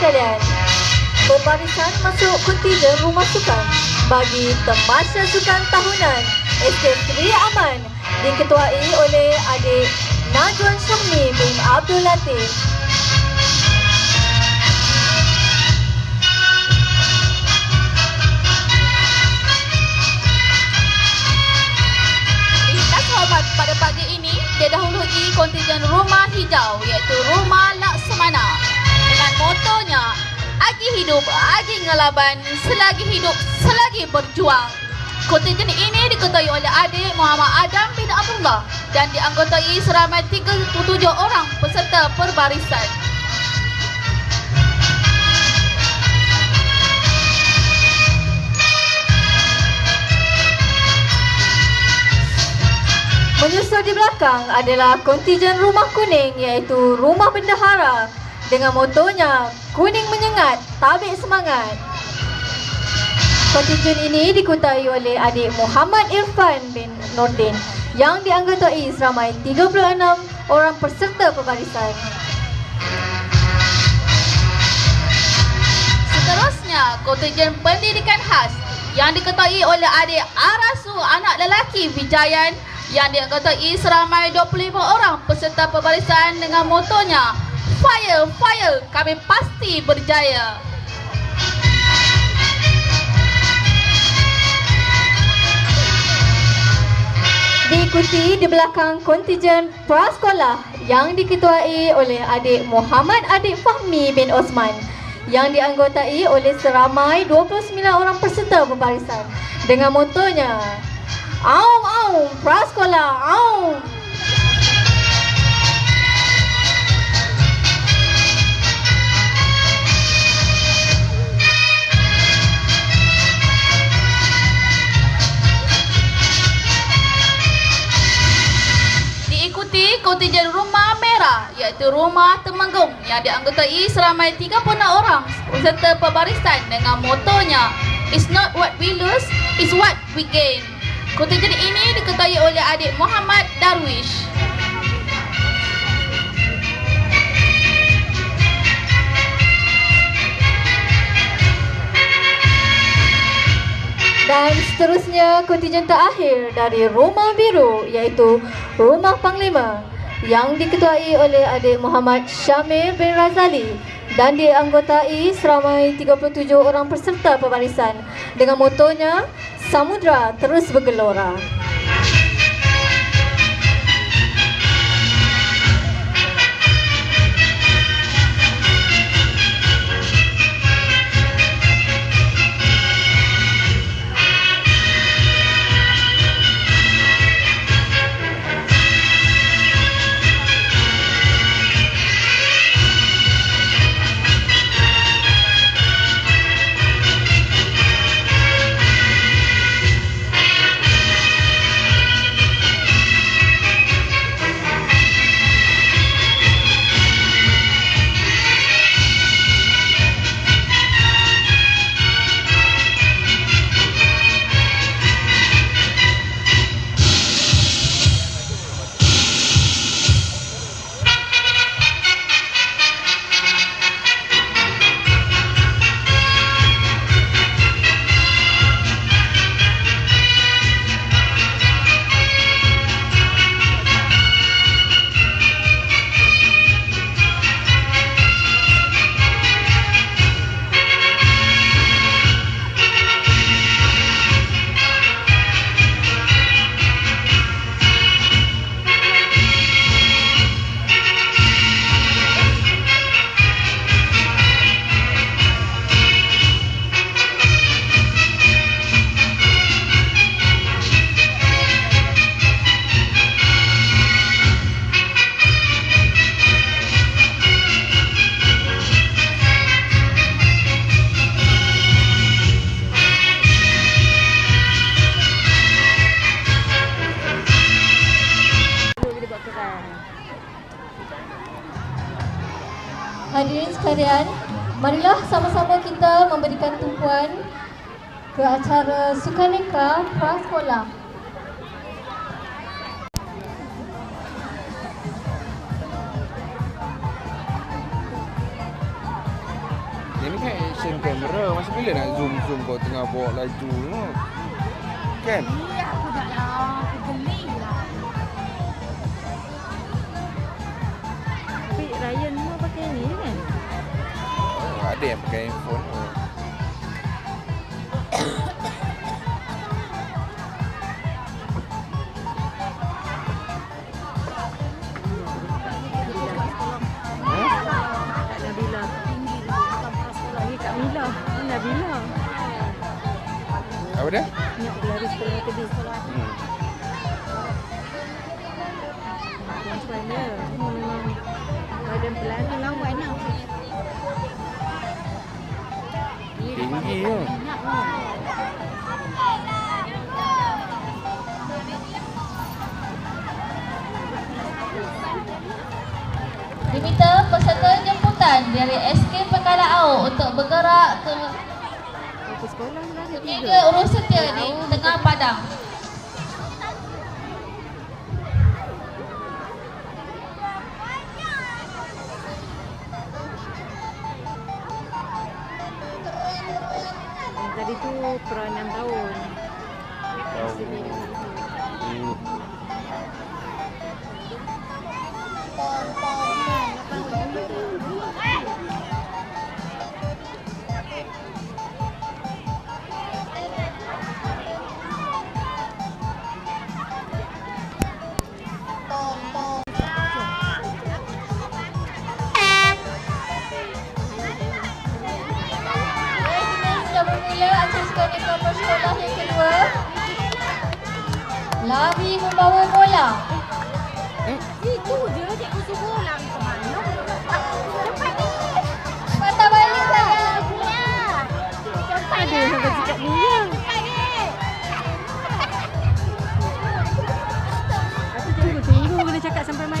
sekalian, Pembarisan masuk kontijen rumah sukan bagi Temasya Sukan Tahunan Estate Seri Aman diketuai oleh adik Najwan Syahmi bin Abdul Latif. Ini didahului kontijen rumah hijau iaitu Rumah Laksamana dengan motonya Agi hidup, agi ngelaban, selagi hidup, selagi berjuang. Kontijen ini diketuai oleh adik Muhammad Adam bin Abdullah dan dianggotai seramai 37 orang peserta perbarisan. Menyusul di belakang adalah kontijen rumah kuning iaitu Rumah Bendahara dengan motonya Kuning Menyengat, Tabik Semangat. Kontijen ini dikutai oleh adik Muhammad Irfan bin Nordin yang dianggotai seramai 36 orang peserta perbarisan. Seterusnya, kontijen pendidikan khas yang diketuai oleh adik Arasu anak lelaki Vijayan yang diketuai seramai 25 orang peserta perbarisan dengan motonya Fire, fire, kami pasti berjaya. Diikuti di belakang kontijen prasekolah yang diketuai oleh adik Muhammad Adik Fahmi bin Osman yang dianggotai oleh seramai 29 orang peserta perbarisan dengan motonya Aum Aum Prasekolah Aum Diikuti kontijen rumah merah iaitu rumah Temenggung yang dianggotai seramai 36 orang peserta perbarisan dengan motonya It's not what we lose, it's what we gain. Kontijen ini diketuai oleh adik Muhammad Darwish. dan seterusnya kontijen terakhir dari Rumah Biru iaitu Rumah Panglima yang diketuai oleh adik Muhammad Syamil bin Razali dan dianggotai seramai 37 orang peserta perbarisan dengan motonya Samudra Terus Bergelora. Hadirin sekalian, marilah sama-sama kita memberikan tumpuan ke acara Sukaneka Prasekolah. action camera. Masa bila nak zoom-zoom kau tengah bawa laju tu? Kan? Iya, aku dah lah. Aku ni kan? Oh, ada yang pakai handphone. Oh. Nabila. Nabila. Apa dia? Nak berlari sekolah kedai. Hmm. Perempuan dia. Lah. Tinggi tu. Diminta peserta jemputan dari SK Pekala Au untuk bergerak ke Ke sekolah Tiga tiga. urus setia di tengah padang. Pra 6 tahun.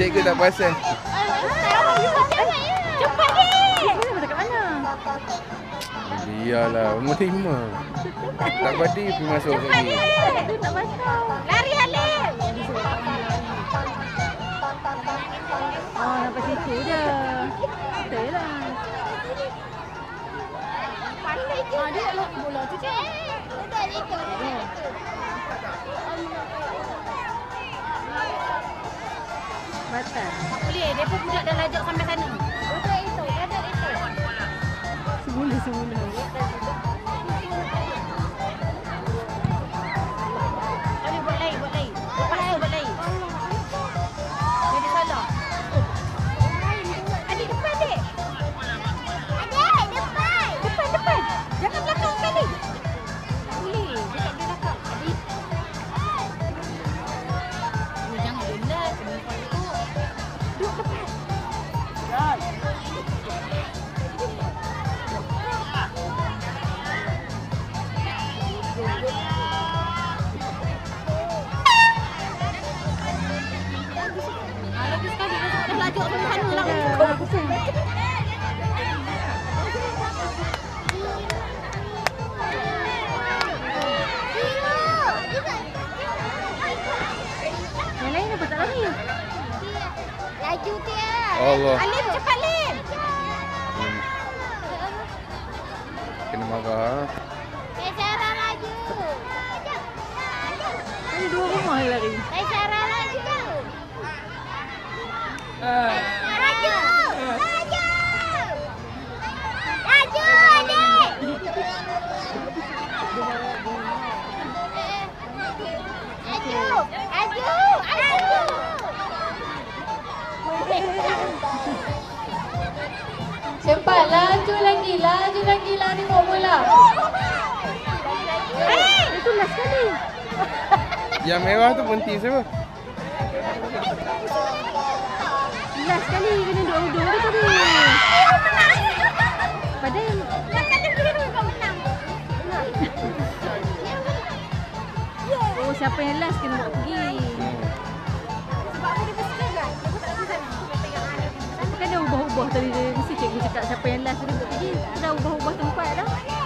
Cikgu tak perasan. Cepat ni. Dekat mana? Biarlah, umur lima. Tak badi pergi masuk lagi. Cikgu tak pasal. Lari Halim. Oh, sampai situ je. Betul lah. Ah, dia nak bola tu je. Batal. Boleh, dia pun budak dah lajak sampai sana. Semula-semula. Dia. Laju lagi, laju lagi lari bawa bola. Itu last kali. Yang merah tu penting siapa? Last kali kena dua-dua dia tadi. Padahal Oh siapa yang last kena bawa pergi. Hmm. Kan dah ubah-ubah tadi dia mesti cikgu cakap siapa yang last dia bawa pergi. Dah ubah-ubah tempat dah.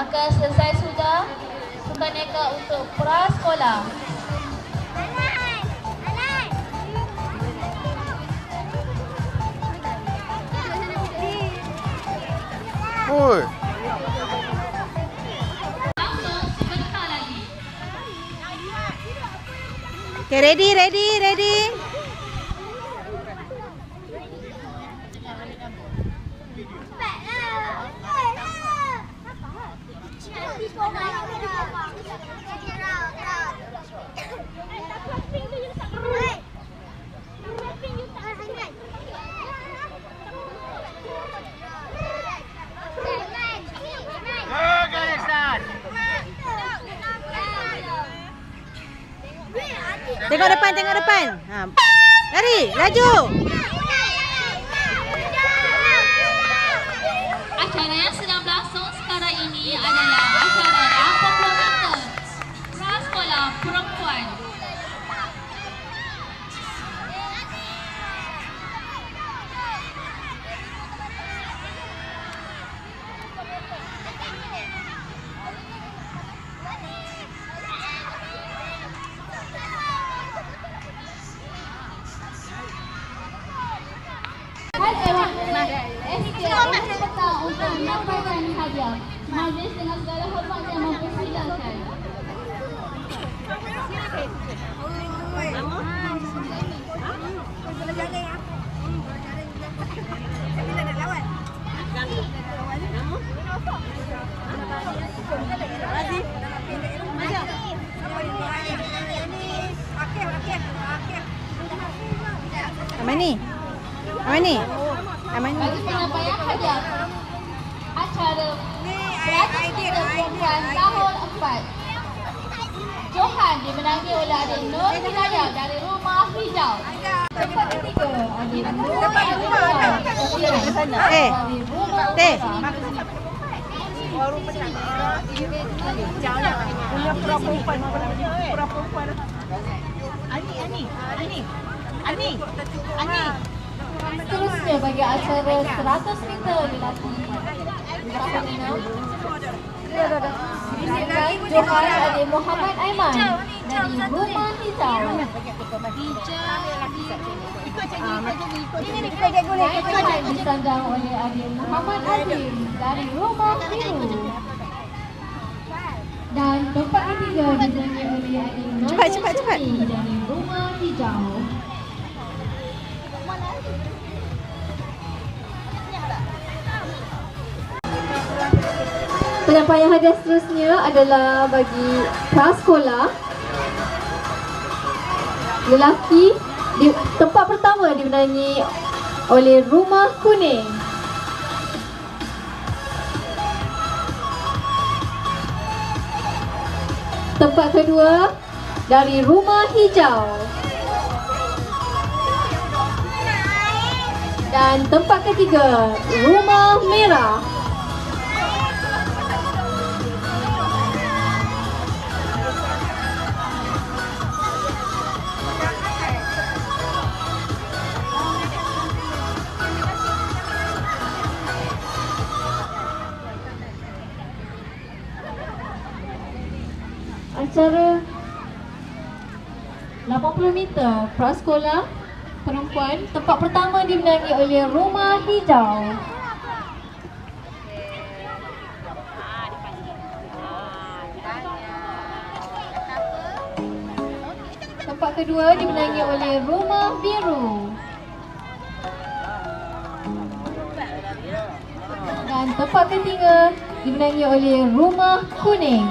Maka selesai sudah sukan neka untuk prasekolah. Oi. Langsung sebentar lagi. Okay, ready, ready, ready. Tengok depan, tengok depan. Ha. Lari, laju. Ni. Aman ni. Aman ni. Bagi penyampaian hadiah acara tahun 4. Johan dimenangi oleh adik Nur Hidayah dari Rumah Hijau. Tempat ketiga adik Nur Hidayah Eh, dari Rumah Teh. Seterusnya bagi acara 100 meter lelaki tahun 6 Disimpan Johan adik Muhammad Aiman dari Rumah Hijau. Aiman disandang oleh adik Muhammad Azim dari Rumah Biru. Dan tempat ketiga dijaga oleh adik Nadia Cepat, cepat, cepat. Dari Rumah Hijau. Penyampaian hadiah seterusnya adalah bagi prasekolah lelaki di tempat pertama dimenangi oleh Rumah Kuning. Tempat kedua dari Rumah Hijau. Dan tempat ketiga, Rumah Merah. acara 80 meter prasekolah perempuan tempat pertama dimenangi oleh Rumah Hijau. Tempat kedua dimenangi oleh Rumah Biru. Dan tempat ketiga dimenangi oleh Rumah Kuning.